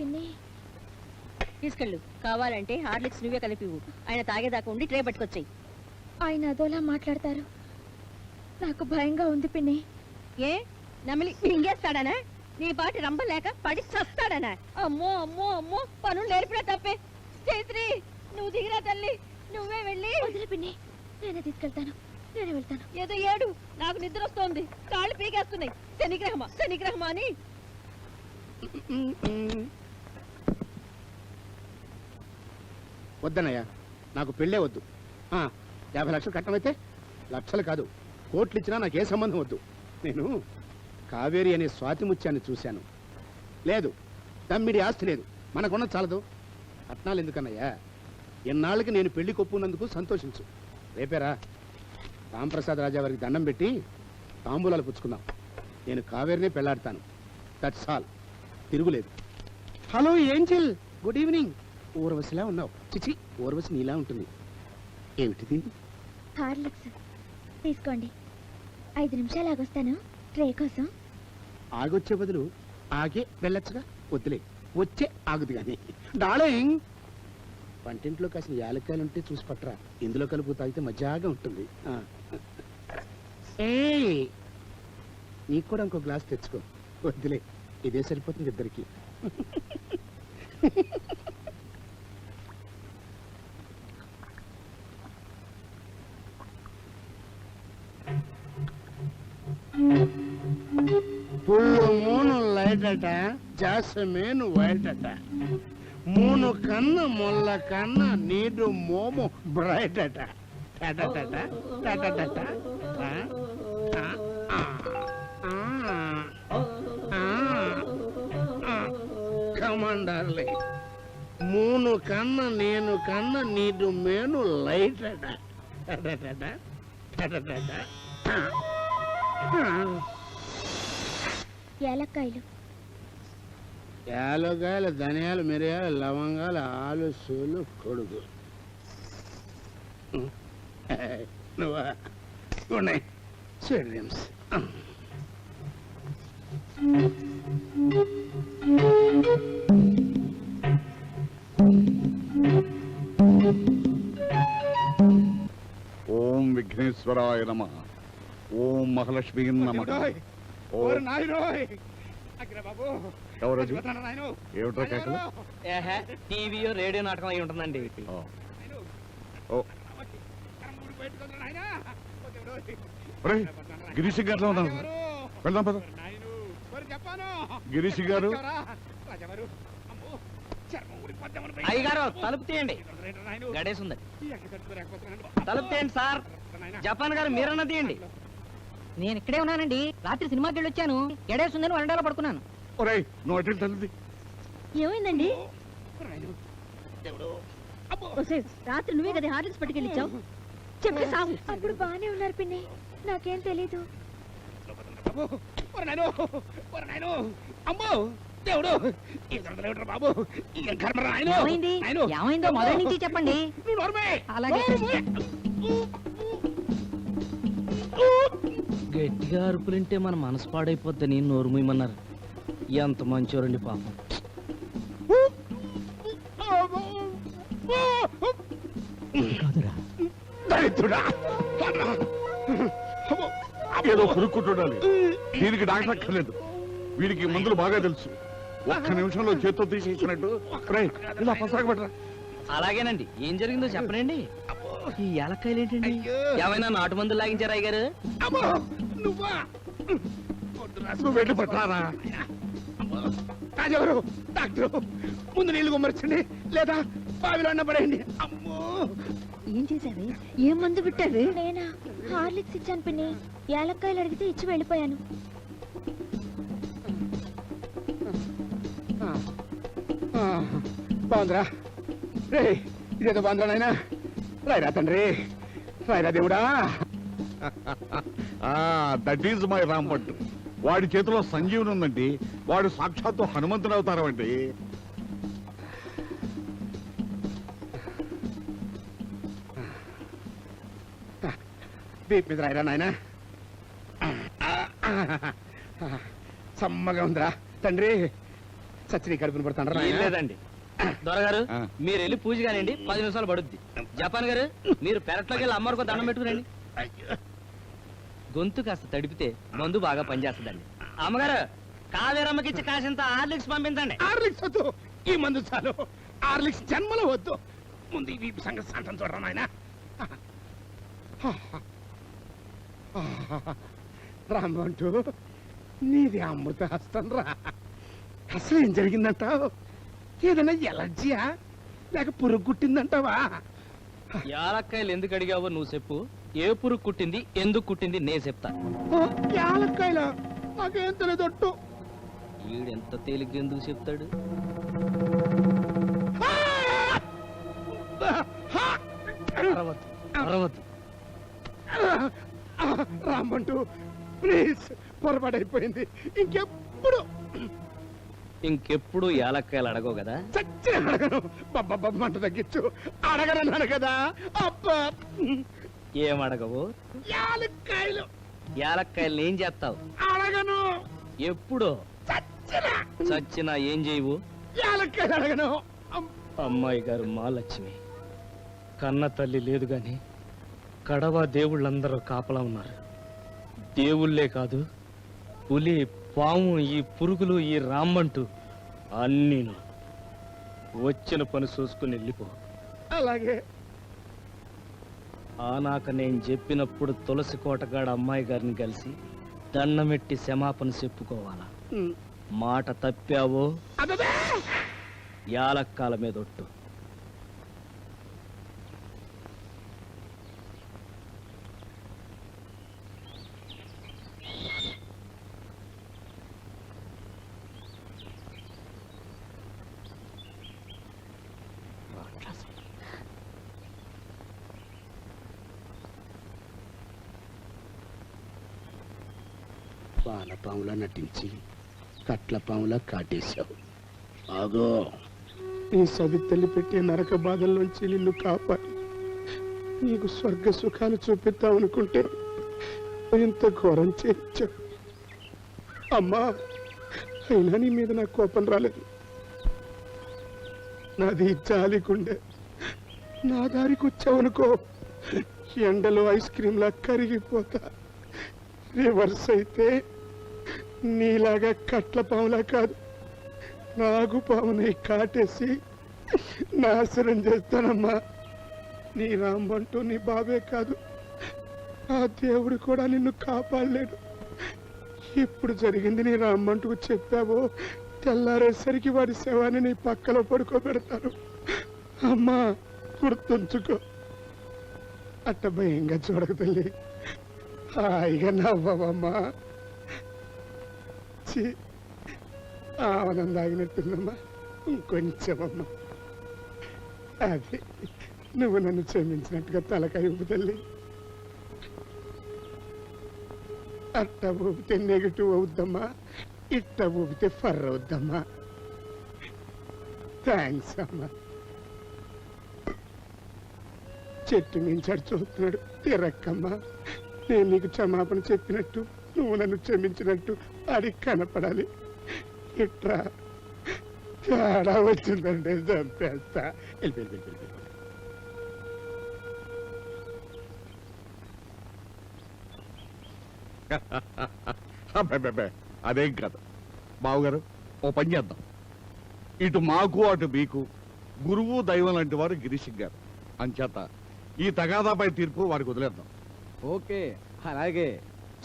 పిన్ని? తీసుకెళ్ళు. కావాలంటే హార్లిక్స్ నువ్వే కలిపివు ఆయన తాగేదాకా ఉండి ట్రే పట్టుకొచ్చాయి. ఆయన అదోలా మాట్లాడతారు. నాకు భయంగా ఉంది పిన్ని. ఏ? నమిలి మింగేస్తాడనా? నీ పాటి రంబలేక పడి చస్తాడనా? అమ్మో అమ్మో అమ్మో పనులు నేర్పినా తప్పే. చైత్రి నువ్వు దిగిరా తల్లి. నువ్వే వెళ్ళి. వదిలే పిన్ని. నేనే తీసుకెళ్తాను. నేనే వెళ్తాను. ఏదో ఏడు. నాకు నిద్ర వస్తోంది కాళ్ళు పీకేస్తున్నాయి. శనిగ్రహమా శనిగ్రహమా అని. వద్దనయ్యా నాకు పెళ్ళే వద్దు. యాభై లక్షలు కట్టమైతే లక్షలు కాదు కోట్లు ఇచ్చినా నాకు ఏ సంబంధం వద్దు. నేను కావేరి అనే స్వాతి ముత్యాన్ని చూశాను. లేదు తమ్మిడి ఆస్తి లేదు. మనకున్న చాలదు. కట్నాలు ఎందుకన్నయ్యా? ఎన్నాళ్ళకి నేను పెళ్ళి కొప్పున్నందుకు సంతోషించు. రేపేరా రాంప్రసాద్ రాజా వారికి దండం పెట్టి తాంబూలాలు పుచ్చుకుందాం. నేను కావేరినే పెళ్ళాడతాను. దట్స్ ఆల్ తిరుగులేదు. Hello angel. Good evening. ఊర్వశిలా ఉన్నావు. చిచి ఊర్వశి నీలా ఉంటుంది. ఏమిటిది హార్లిక్స్ తీసుకోండి. ఐదు నిమిషాలు ఆగొస్తాను. ట్రే కోసం. ఆగొచ్చే బదులు ఆగే వెళ్ళొచ్చుగా? వద్దులే వచ్చే ఆగుదు కానీ డార్లింగ్! వంటింట్లో కాసిన యాలక్కాయలు ఉంటే చూసి పట్టరా. ఇందులో కలుపు తాగితే మజాగా ఉంటుంది. ఆ. ఏయ్! నీకు కూడా ఇంకో గ్లాస్ తెచ్చుకో. వద్దులే ఇదే సరిపోతుంది ఇద్దరికి. మూను లైట్ జాసమేను వైట్ అట మూను కన్న మొల్ల కన్న నీడు మోము బ్రైట్ అట టటటట, టటటట, ఆ, ఆ, ఆ, మూను కన్న నేను కన్న నీడు మేను లైట్ అట టటటట, టటటట, యాలకాయలు ధనియాలు మిరియాలు లవంగాలు ఆలు సూలు కొడుకు. నువ్వా? ఉన్నాయి. స్వీట్ డ్రీమ్స్ ఓం విఘ్నేశ్వరాయ నమ. ఓం మహాలక్ష్మీ నమ. ఓం ఎవరది? ఏమిట్రా కేకలు? టీవీ రేడియో నాటకం అయి ఉంటుందండి. ఓ. ఓ. ఒరేయ్, గిరీష్ గారిలో ఉన్నాను వెళ్దాం పద. గిరీష్ గారు? అయ్యగారు తలుపు తీయండి. గడేసి ఉంది తలుపు తీయండి సార్. జపాన్ గారు మీరన్నా తీయండి. నేను ఇక్కడే ఉన్నానండి. రాత్రి సినిమాకి వెళ్ళి వచ్చాను గడేసుందని వరండాలో పడుకున్నాను. ఒరేయ్ నువ్వు అటు ఇటు తల్లిది. ఏమైందండి? ఒసేయ్, రాత్రి నువ్వే కదా హార్లిక్స్ పట్టుకెళ్ళిచ్చావు? చెప్పి సాగు అప్పుడు బానే ఉన్నారు పిన్ని. నాకేం తెలీదు. అమ్మో దేవుడు. ఈ దొరకలేవుడ్రా బాబు? ఈ కర్మ రాయను ఏమైంది? ఏమైందో మొదటి నుంచి చెప్పండి. నువ్వు నోర్మే అలాగే. గట్టిగా అరుపులుంటే మన మనసు పాడైపోద్దని నోరు మూయమన్నారు. ఎంత మంచోరండి పాపం. దరిద్రుడా. ఏదో కొనుక్కుంటుండాలి. దీనికి డాక్టర్ అక్కర్లేదు వీడికి మందులు బాగా తెలుసు. ఒక్క నిమిషంలో చేత్తో తీసేసినట్టు. ఇలా పసాగబెట్టరా అలాగేనండి. ఏం జరిగిందో చెప్పనండి. ఈ ఏలక్కాయలు ఏంటండి ఏమైనా నాటు మందులు లాగించారా అమ్మో! నువ్వా? నువ్వు వెళ్ళి పట్టారా రాజెవరు డాక్టర్ ముందు నీళ్ళు గుమ్మరించండి లేదా బావిలో అన్న పడేయండి. అమ్మో! ఏం చేశావే? ఏం మందు పెట్టావే నేనా? హార్లిక్స్ ఇచ్చాను పిన్ని. ఏలక్కాయలు అడిగితే ఇచ్చి వెళ్ళిపోయాను. బాగుందిరా. రే ఇదేదో బాగుందిరా నాయనా రాయరా తండ్రి రాయరా దేవుడా. దట్ ఈజ్ మై రాంపట్ వాడి చేతిలో సంజీవని ఉందండి. వాడు సాక్షాత్తు హనుమంతుడు అవుతారండి దీప్ మీద రాయరా నాయనా. సమ్మగా ఉందిరా. తండ్రి సచిని కడుపుని పడతాను ఏం లేదండి. దొరగారు. మీరు వెళ్ళి పూజ కానివ్వండి పది నిమిషాలు పడుద్ది. జపాన్ గారు మీరు పెరట్లోకి వెళ్ళి అమ్మవారికి దండం పెట్టుకురండి గొంతు కాస్త తడిపితే మందు బాగా పనిచేస్తుందండి. అమ్మగారు కావేరమ్మకిచ్చి కాసింత హార్లిక్స్ పంపించండి. ఆర్లిక్స్ వద్దు. ఈ మందు చాలు. ఆర్లిక్స్ జన్మలో వద్దు. ముందు ఈ వీపు సంగతి సంతం చూడరా నాయన. రామ్మంటూ నీది అమృత హస్తం రా. అసలు ఏం జరిగిందంటావు? ఏదైనా ఎలర్జీయా? లేక పురుగు కుట్టిందంటావా? యాలక్కాయలు ఎందుకు అడిగావో నువ్వు చెప్పు. ఏ పురుగు కుట్టింది ఎందుకు కుట్టింది నే చెప్తా. యాలక్కాయల? నాకేం తెలియదొట్టు ఈడెంత తేలిగ్గా ఎందుకు చెప్తాడు? అరవద్దు అరవద్దు. రామ్మంటూ ప్లీజ్ పొరపాటైపోయింది ఇంకెప్పుడు ఇంకెప్పుడు యాలక్కాయలు అడగవు కదా? చచ్చి అడగను. బబ్బ మంట తగ్గించు. అడగనన్నాను కదా. అబ్బా. ఏం అడగవు యాలక్కాయలు. యాలక్కాయలు ఏం చేస్తావు? అడగను. ఎప్పుడు? చచ్చిన. చచ్చినా ఏం చేయవు? యాలక్కాయలు అడగను. అమ్- అమ్మాయి గారు మహాలక్ష్మి. కన్న తల్లి లేదు గాని కడవ దేవుళ్ళందరూ కాపలా ఉన్నారు. దేవుళ్ళే కాదు పులి పాము ఈ పురుగులు ఈ రామ్మంటూ అన్నీను వచ్చిన పని చూసుకుని వెళ్ళిపో. అలాగే. ఆనాక నేను చెప్పినప్పుడు తులసి కోటగాడ అమ్మాయి గారిని కలిసి దండమెట్టి క్షమాపణ చెప్పుకోవాలా. మాట తప్పావో! యాలక్కాల మీద ఒట్టు. వానపాములా నటించి కట్ల పాముల కాటేశావు. ఆగో. నీ సవితల్లి పెట్టే నరక బాధల్లోంచి నిన్ను కాపాడి నీకు స్వర్గ సుఖాలు చూపిద్దాం అనుకుంటే ఎంత ఘోరం చేయించావు. అమ్మా అయినా నీ మీద నాకు కోపం రాలేదు. నాది జాలికుండే నా దారికి వచ్చావనుకో ఎండలో ఐస్ క్రీమ్లా కరిగిపోతా. రివర్స్ అయితే నీలాగా కట్ల పాములా కాదు. నాగు పాముని కాటేసి నాశనం చేస్తానమ్మా. నీ రాంబంటూ నీ బాబే కాదు. ఆ దేవుడు కూడా నిన్ను కాపాడలేడు. ఇప్పుడు జరిగింది నీ రామ్మంటుకు చెప్పావో తెల్లారేసరికి వాడి శవాన్ని నీ పక్కలో పడుకోబెడతాను. అమ్మా గుర్తుంచుకో. అట్ట భయంగా చూడక తల్లి. హాయిగా నవ్వవమ్మా. ఛీ, ఆవనం తాగినట్టుందమ్మా ఇంకొంచెమమ్మా. అది నువ్వు నన్ను క్షమించినట్టుగా తలకాయ ఊపు తల్లి. అట్ట ఊపితే నెగిటివ్ అవుద్దమ్మా. ఇట్ట ఊపితే ఫర్ అవుద్దమ్మా. థ్యాంక్స్ అమ్మా. చెట్టు మించాడు చూస్తున్నాడు. తిరక్కమ్మా. నేను నీకు క్షమాపణ చెప్పినట్టు నువ్వు నన్ను క్షమించినట్టు అది కనపడాలి. ఇట్రా. తేడా వచ్చిందంటే చంపేస్తా. వెళ్ళి అదేం కాదు బావగారు ఓ పని చేద్దాం. ఇటు మాకు అటు మీకు గురువు దైవం లాంటి వారు గిరీష్ గారు. అంచేత ఈ తగాదాపై తీర్పు వారికి వదిలేద్దాం. ఓకే అలాగే.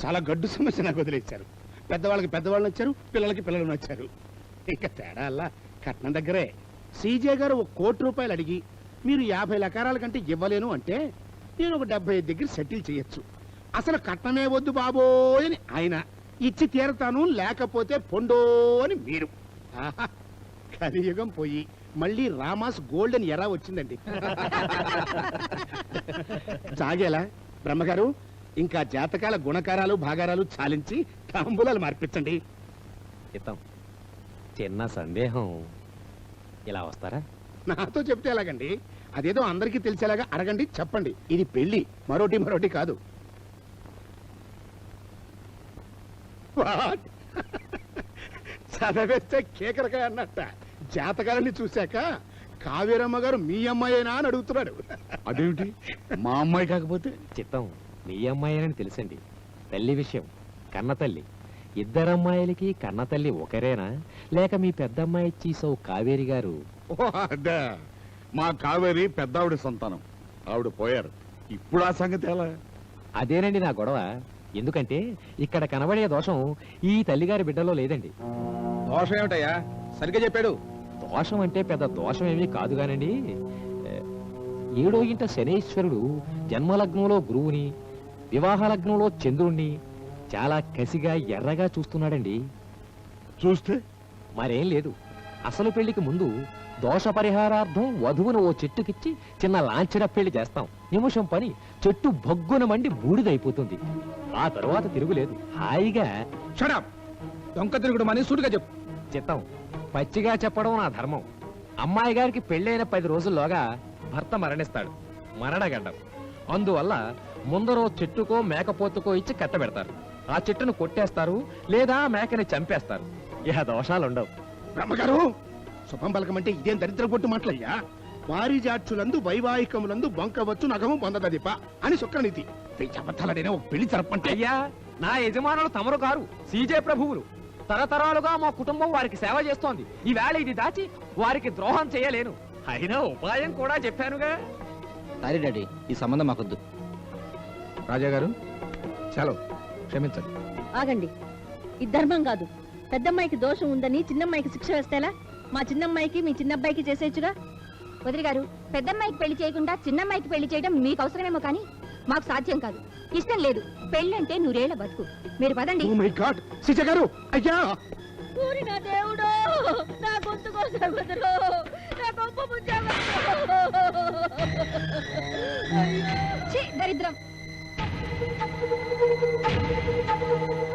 చాలా గడ్డు సమస్య నాకు వదిలేశారు. పెద్దవాళ్ళకి పెద్దవాళ్ళు నచ్చారు పిల్లలకి పిల్లలు నచ్చారు. ఇంకా తేడా అలా కట్నం దగ్గరే. సీజే గారు ఒక కోటి రూపాయలు అడిగి మీరు యాభై లకారాల కంటే ఇవ్వలేను అంటే నేను ఒక డెబ్బై ఐదు దగ్గర సెటిల్ చేయొచ్చు. అసలు కట్నమే వద్దు బాబోయ్ అని ఆయన ఇచ్చి తీరతాను లేకపోతే పొండో అని మీరు. ఆహా, కలియుగం పోయి మళ్ళీ రామాస్ గోల్డెన్ ఎరా వచ్చిందండి. సాగేలా బ్రహ్మగారు ఇంకా జాతకాల గుణకారాలు భాగారాలు చాలించి తాంబూలాలు మార్పించండి ఇతం చిన్న సందేహం. ఇలా వస్తారా? నాతో చెప్తే ఎలాగండి? అదేదో అందరికీ తెలిసేలాగా అడగండి చెప్పండి. ఇది పెళ్ళి మరోటి మరోటి కాదు. What? చదవేస్తే కేకరకాయ అన్నట్ట. జాతకాలని చూశాక కావేరమ్మ గారు మీ అమ్మాయేనా అని అడుగుతున్నాడు. అదేమిటి? మా అమ్మాయి కాకపోతే? చిత్తం మీ అమ్మాయినని తెలుసండి. తల్లి విషయం. కన్న తల్లి ఇద్దరమ్మాయిలకి కన్న తల్లి ఒకరేనా? లేక మీ పెద్దమ్మాయి చీసవు కావేరి గారు? ఓ, అదే మా కావేరి పెద్దావిడ సంతానం. ఆవిడ పోయారు. ఇప్పుడు ఆ సంగతి ఎలా? అదేనండి నా గొడవ. ఎందుకంటే ఇక్కడ కనబడే దోషం ఈ తల్లిగారి బిడ్డలో లేదండి. దోషం ఏమిటయ్యా? సరిగ్గా చెప్పాడు. దోషం అంటే పెద్ద దోషం ఏమీ కాదు కానండి. ఏ, ఏడో ఇంట శనేశ్వరుడు జన్మలగ్నంలో గురువుని వివాహ లగ్నంలో చంద్రుణ్ణి చాలా కసిగా ఎర్రగా చూస్తున్నాడండి. చూస్తే? మరేం లేదు. అసలు పెళ్ళికి ముందు దోష పరిహారార్థం వధువును ఓ చెట్టుకిచ్చి చిన్న లాంఛన పెళ్ళి చేస్తాం. నిమిషం పని చెట్టు భగ్గున మండి బూడిదైపోతుంది. ఆ తరువాత తిరుగులేదు. హాయిగా షడప్ దొంక తిరుగుడు మని సూటిగా చెప్పు. చిత్తం పచ్చిగా చెప్పడం నా ధర్మం. అమ్మాయి గారికి పెళ్ళైన పది రోజుల్లోగా భర్త మరణిస్తాడు. మరణగండం అందువల్ల ముందరో చెట్టుకో మేకపోతుకో ఇచ్చి కట్టబెడతారు. ఆ చెట్టును కొట్టేస్తారు లేదా మేకని చంపేస్తారు. ఇహ దోషాలుండవు. బ్రహ్మగారు శుభం పలకమంటే ఇదేం దరిద్ర కొట్టు మాటలయ్యా? వారిజాక్షులందు వైవాహికములందు బొంకవచ్చు నగము పొందదదిప అని శుక్రనీతి. అబద్ధాలడైనా ఒక పెళ్ళి జరపంటే అయ్యా నా యజమానులు తమరు కారు సీజే ప్రభువులు. తరతరాలుగా మా కుటుంబం వారికి సేవ చేస్తోంది. ఈవేళ ఇది దాచి వారికి ద్రోహం చేయలేను. అయినా ఉపాయం కూడా చెప్పానుగా. సారీ డాడీ ఈ సంబంధం మాకొద్దు. రాజా గారు చలో. క్షమించండి. ఆగండి. ఇది ధర్మం కాదు. పెద్దమ్మాయికి దోషం ఉందని చిన్నమ్మాయికి శిక్ష వేస్తేలా మా చిన్నమ్మాయికి మీ చిన్నబ్బాయికి చేసేచ్చుగా వదిలి గారు పెద్దమ్మాయికి పెళ్ళి చేయకుండా చిన్నమ్మాయికి పెళ్ళి చేయడం మీకు అవసరమేమో కానీ మాకు సాధ్యం కాదు. ఇష్టం లేదు. పెళ్ళంటే నూరేళ్ళ బతుకు. మీరు పదండి. దరిద్రం. Thank you.